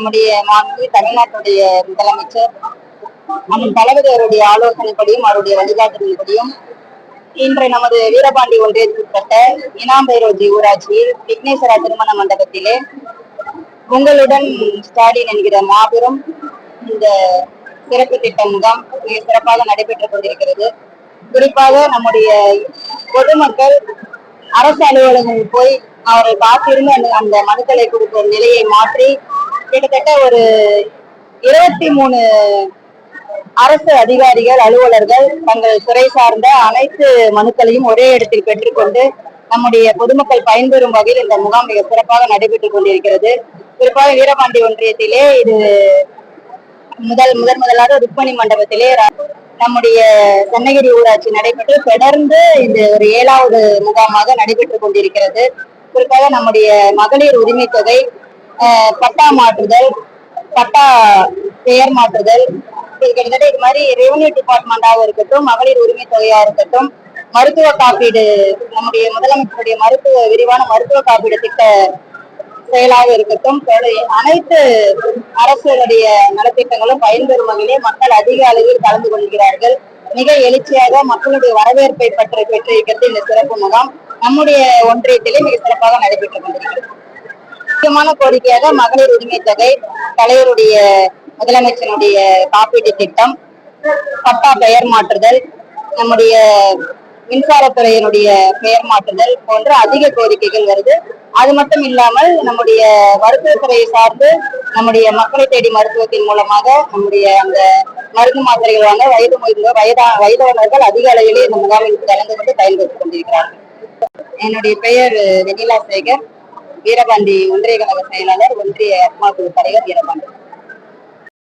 நம்முடைய மாநில தமிழ்நாட்டுடைய முதலமைச்சர் நம் தளபதி அவருடைய ஆலோசனைப்படியும் அவருடைய வழிகாட்டுதல்படியும் இன்று நமது வீரபாண்டி ஒன்றியத்திற்குட்பட்ட இனாம்பைரோஜி ஊராட்சியில் விக்னேஸ்வரா திருமண மண்டபத்திலே உங்களுடன் ஸ்டாலின் என்கிற மாபெரும் இந்த சிறப்பு திட்ட முகாம் மிக சிறப்பாக நடைபெற்றுக் கொண்டிருக்கிறது. குறிப்பாக நம்முடைய பொதுமக்கள் அரசு அலுவலகம் போய் அவரை பார்த்திருந்து அந்த அந்த மனுக்களை கொடுக்கும் நிலையை மாற்றி கிட்டத்தட்ட ஒரு இருபத்தி மூணு அரசு அதிகாரிகள் அலுவலர்கள் தங்கள் துறை சார்ந்த அனைத்து மனுக்களையும் ஒரே இடத்தில் பெற்றுக்கொண்டு நம்முடைய பொதுமக்கள் பயன்பெறும் வகையில் இந்த முகாம் மிக சிறப்பாக நடைபெற்றுக் கொண்டிருக்கிறது. குறிப்பாக வீரபாண்டி ஒன்றியத்திலே இது முதல் முதன் முதலாக ருக்மணி மண்டபத்திலே நம்முடைய சென்னகிரி ஊராட்சி நடைபெற்று தொடர்ந்து இது ஒரு ஏழாவது முகாமாக நடைபெற்றுக் கொண்டிருக்கிறது. குறிப்பாக நம்முடைய மகளிர் உரிமை தொகை பட்டா மாற்றுதல் பட்டா பெயர் மாற்றுதல். இது கிட்டத்தட்ட இது மாதிரி ரெவன்யூ டிபார்ட்மெண்டாக இருக்கட்டும் மகளிர் உரிமை தொகையாக இருக்கட்டும் மருத்துவ காப்பீடு நம்முடைய முதலமைச்சருடைய மருத்துவ விரிவான மருத்துவ காப்பீடு திட்ட செயலாக இருக்கட்டும் அனைத்து அரசுடைய நலத்திட்டங்களும் பயன்பெறும் வகையிலே மக்கள் அதிக அளவில் கலந்து கொள்கிறார்கள். மிக எழுச்சியாக மக்களுடைய வரவேற்பை பற்றி பெற்றிருக்கிறது இந்த சிறப்பு முகாம் நம்முடைய ஒன்றியத்திலே மிக சிறப்பாக நடைபெற்றுக் கொண்டிருக்கிறது. முக்கியமான கோரிக்கையாக மகளிர் உரிமை தொகை தலைவருடைய முதலமைச்சருடைய காப்பீட்டு திட்டம் பட்டா பெயர் மாற்றுதல் நம்முடைய மின்சாரத்துறையினுடைய பெயர் மாற்றுதல் போன்ற அதிக கோரிக்கைகள் வருது. அது மட்டும் இல்லாமல் நம்முடைய மருத்துவத்துறையை சார்ந்து நம்முடைய மக்களை தேடி மருத்துவத்தின் மூலமாக நம்முடைய அந்த மருந்து மாத்திரைகள் வாங்க வயது முதிர்ந்த வயதா வயதானவர்கள் அதிக அளவிலே இந்த முகாமில் கலந்து கொண்டு பயன்படுத்திக் கொண்டிருக்கிறார்கள். என்னுடைய பெயர் வெண்ணிலா சேகர். வீரபாண்டி ஒன்றிய கழக செயலாளர் ஒன்றிய அத்மா குழு தலைவர் வீரபாண்டி.